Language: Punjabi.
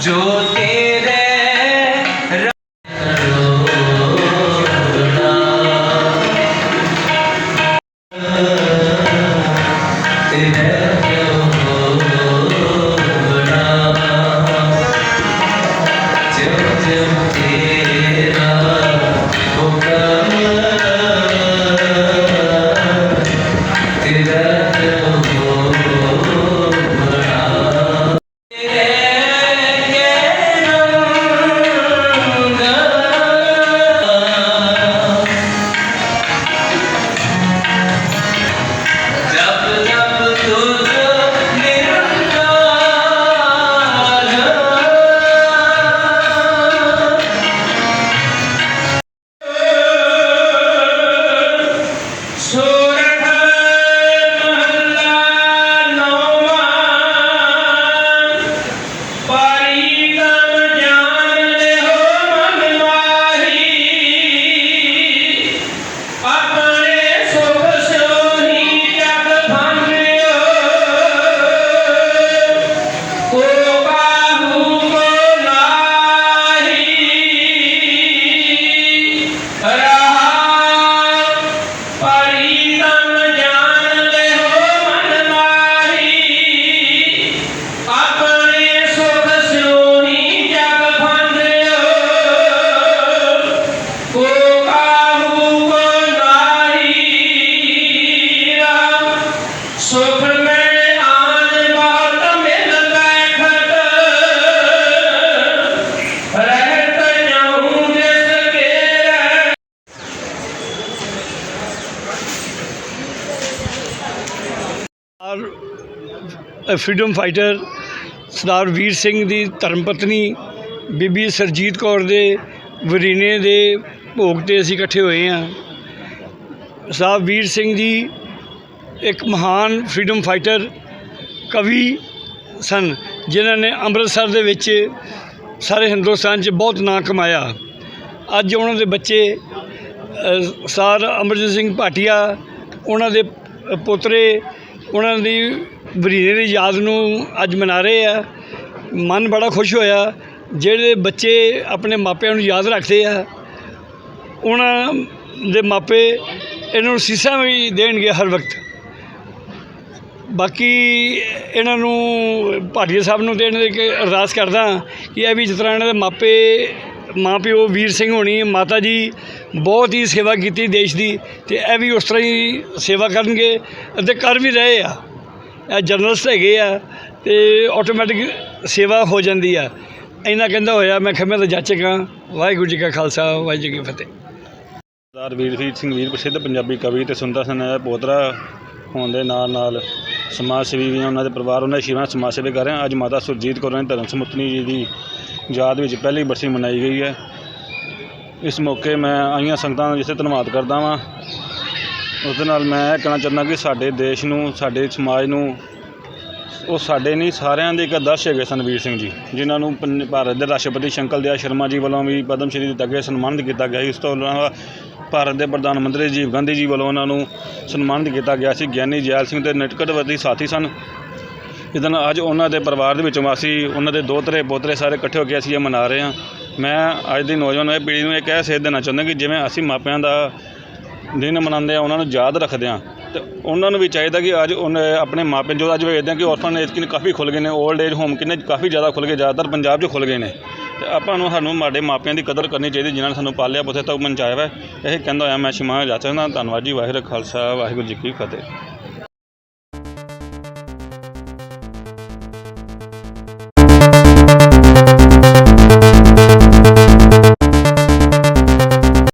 ਜੋ ਤੇਰੇ ਸਰਦਾਰ ਫਰੀडम ਫਾਈਟਰ ਸਰਦਾਰ ਵੀਰ ਸਿੰਘ ਦੀ ਧਰਮਪਤਨੀ, ਬੀਬੀ ਸਰਜੀਤ ਕੌਰ ਦੇ, ਵਰੀਨੇ ਦੇ ਭੋਗ ਤੇ ਅਸੀਂ ਇਕੱਠੇ ਹੋਏ ਹਾਂ। ਸਰਦਾਰ ਵੀਰ ਸਿੰਘ ਜੀ ਇੱਕ ਮਹਾਨ ਫਰੀडम ਫਾਈਟਰ ਕਵੀ ਸਨ, ਜਿਨ੍ਹਾਂ ਨੇ ਅੰਮ੍ਰਿਤਸਰ ਦੇ ਵਿੱਚ ਸਾਰੇ ਹਿੰਦੁਸਤਾਨ 'ਚ ਬਹੁਤ ਨਾਂ ਕਮਾਇਆ। ਅੱਜ ਉਹਨਾਂ ਦੇ ਬੱਚੇ ਸਰ ਅਮਰਜੀਤ ਸਿੰਘ ਭਾਟੀਆ, ਉਹਨਾਂ ਦੇ ਪੋਤਰੇ ਉਹਨਾਂ ਦੀ ਵਰੀਨੇ ਦੀ ਯਾਦ ਨੂੰ ਅੱਜ ਮਨਾ ਰਹੇ ਆ। ਮਨ ਬੜਾ ਖੁਸ਼ ਹੋਇਆ। ਜਿਹੜੇ ਬੱਚੇ ਆਪਣੇ ਮਾਪਿਆਂ ਨੂੰ ਯਾਦ ਰੱਖਦੇ ਆ, ਉਹਨਾਂ ਦੇ ਮਾਪੇ ਇਹਨਾਂ ਨੂੰ ਸੀਸਾਂ ਵੀ ਦੇਣਗੇ ਹਰ ਵਕਤ। ਬਾਕੀ ਇਹਨਾਂ ਨੂੰ ਭਾਟੀਆ ਸਾਹਿਬ ਨੂੰ ਦੇਣ ਇਹਨਾਂ ਦੇ ਅਰਦਾਸ ਕਰਦਾ ਕਿ ਇਹ ਵੀ ਜਿਸ ਤਰ੍ਹਾਂ ਇਹਨਾਂ ਦੇ ਮਾਪੇ ਮਾਂ ਪਿਓ ਵੀਰ ਸਿੰਘ ਹੋਣੀ, ਮਾਤਾ ਜੀ ਬਹੁਤ ਹੀ ਸੇਵਾ ਕੀਤੀ ਦੇਸ਼ ਦੀ ਤੇ ਇਹ ਵੀ ਉਸ ਤਰ੍ਹਾਂ ਹੀ ਸੇਵਾ ਕਰਨਗੇ ਅਤੇ ਕਰ ਵੀ ਰਹੇ ਆ। ਇਹ ਜਰਨਲਿਸਟ ਹੈਗੇ ਆ ਤੇ ਆਟੋਮੈਟਿਕ ਸੇਵਾ ਹੋ ਜਾਂਦੀ ਆ। ਇੰਨਾ ਕਹਿੰਦਾ ਹੋਇਆ, ਮੈਂ ਖਿਮੇ ਦਾ ਜਾਚਕ ਵਾਹਿਗੁਰੂ ਜੀ ਕਾ ਖਾਲਸਾ, ਵਾਹਿਗੁਰੂ ਜੀ ਕੀ ਫਤਿਹ। ਸਰਦਾਰ ਵੀਰਜੀਤ ਸਿੰਘ, ਵੀਰ ਪ੍ਰਸਿੱਧ ਪੰਜਾਬੀ ਕਵੀ ਤੇ ਸੁੰਦਰ ਸਨ ਦਾ ਪੋਤਰਾ ਹੋਣ ਦੇ ਨਾਲ ਨਾਲ ਸਮਾਜ ਸੇਵੀ ਵੀ ਉਹਨਾਂ ਦੇ ਪਰਿਵਾਰ, ਉਹਨਾਂ ਦੇ ਸ਼ਿਵਾਂ ਸਮਾਜ ਸੇਵਾ ਕਰ ਰਹੇ ਹਨ ਅੱਜ ਮਾਤਾ ਸੁਰਜੀਤ ਕੌਰ ਨੇ ਧਰਮ ਸਮੁੱਤਨੀ ਜੀ ਦੀ ਯਾਦ ਵਿੱਚ ਪਹਿਲੀ ਬਰਸੀ ਮਨਾਈ ਗਈ ਹੈ। ਇਸ ਮੌਕੇ ਮੈਂ ਆਈਆਂ ਸੰਗਤਾਂ ਦਾ ਜਿਸੇ ਧੰਨਵਾਦ ਕਰਦਾ ਵਾਂ। ਉਸ ਦੇ ਨਾਲ ਮੈਂ ਇਹ ਕਹਿਣਾ ਚਾਹੁੰਦਾ ਕਿ ਸਾਡੇ ਦੇਸ਼ ਨੂੰ, ਸਾਡੇ ਸਮਾਜ ਨੂੰ, ਉਹ ਸਾਡੇ ਨਹੀਂ, ਸਾਰਿਆਂ ਦੇ ਇੱਕ ਆਦਰਸ਼ ਹੈਗੇ ਸਨ ਵੀਰ ਸਿੰਘ ਜੀ, ਜਿਨ੍ਹਾਂ ਨੂੰ ਪੰਜ- ਭਾਰਤ ਦੇ ਰਾਸ਼ਟਰਪਤੀ ਸ਼ੰਕਲ ਦਿਆ ਸ਼ਰਮਾ ਜੀ ਵੱਲੋਂ ਵੀ ਪਦਮ ਸ਼੍ਰੀ ਦਿੱਤਾ ਗਿਆ ਸਨਮਾਨਿਤ ਕੀਤਾ ਗਿਆ ਸੀ। ਇਸ ਤੋਂ ਇਲਾਵਾ ਭਾਰਤ ਦੇ ਪ੍ਰਧਾਨ ਮੰਤਰੀ ਰਾਜੀਵ ਗਾਂਧੀ ਜੀ ਵੱਲੋਂ ਉਹਨਾਂ ਨੂੰ ਸਨਮਾਨਿਤ ਕੀਤਾ ਗਿਆ ਸੀ। ਗਿਆਨੀ ਜੈਲ ਸਿੰਘ ਦੇ ਨਿਕਟਵਰਤੀ ਸਾਥੀ ਸਨ। ਜਿੱਦਾਂ ਅੱਜ ਉਹਨਾਂ ਦੇ ਪਰਿਵਾਰ ਦੇ ਵਿੱਚੋਂ ਅਸੀਂ ਉਹਨਾਂ ਦੇ ਦੋਤਰੇ ਪੋਤਰੇ ਸਾਰੇ ਇਕੱਠੇ ਹੋ ਕੇ ਅਸੀਂ ਇਹ ਮਨਾ ਰਹੇ ਹਾਂ। ਮੈਂ ਅੱਜ ਦੀ ਨੌਜਵਾਨ ਪੀੜ੍ਹੀ ਨੂੰ ਇਹ ਕਹਿ ਸੇਧ ਦੇਣਾ ਚਾਹੁੰਦਾ ਕਿ ਜਿਵੇਂ ਅਸੀਂ ਮਾਪਿਆਂ ਦਾ ਦਿਨ ਮਨਾਉਂਦੇ ਆ ਉਹਨਾਂ ਨੂੰ ਯਾਦ ਰੱਖਦੇ ਆ ਤੇ ਉਹਨਾਂ ਨੂੰ ਵੀ ਚਾਹੀਦਾ ਕਿ ਅੱਜ ਉਹਨੇ ਆਪਣੇ ਮਾਪੇ ਜੋ ਅੱਜ ਵੇਖਦੇ ਆ ਕਿ ਔਰਫਨ ਕਿੰਨੇ ਕਾਫੀ ਖੁੱਲ ਗਏ ਨੇ 올ਡ ਏਜ ਹੋਮ ਕਿੰਨੇ ਕਾਫੀ ਜ਼ਿਆਦਾ ਖੁੱਲ ਗਏ, ਜ਼ਿਆਦਾਤਰ ਪੰਜਾਬ 'ਚ ਖੁੱਲ ਗਏ ਨੇ। ਤੇ ਆਪਾਂ ਨੂੰ ਸਾਨੂੰ ਸਾਡੇ ਮਾਪਿਆਂ ਦੀ ਕਦਰ ਕਰਨੀ ਚਾਹੀਦੀ, ਜਿਨ੍ਹਾਂ ਨੇ ਸਾਨੂੰ ਪਾਲਿਆ ਪੁੱਥੇ ਤੱਕ ਪਹੁੰਚਾਇਆ ਵਾ। ਇਹ ਕਹਿੰਦਾ ਹੋਇਆ, ਮੈਂ ਸ਼ਿਮਾ ਜਾਚਦਾ ਧੰਨਵਾਦ ਜੀ, ਵਾਹਿਗੁਰੂ ਖਾਲਸਾ, ਵਾਹਿਗੁਰੂ ਜੀ ਕੀ ਫਤਿਹ।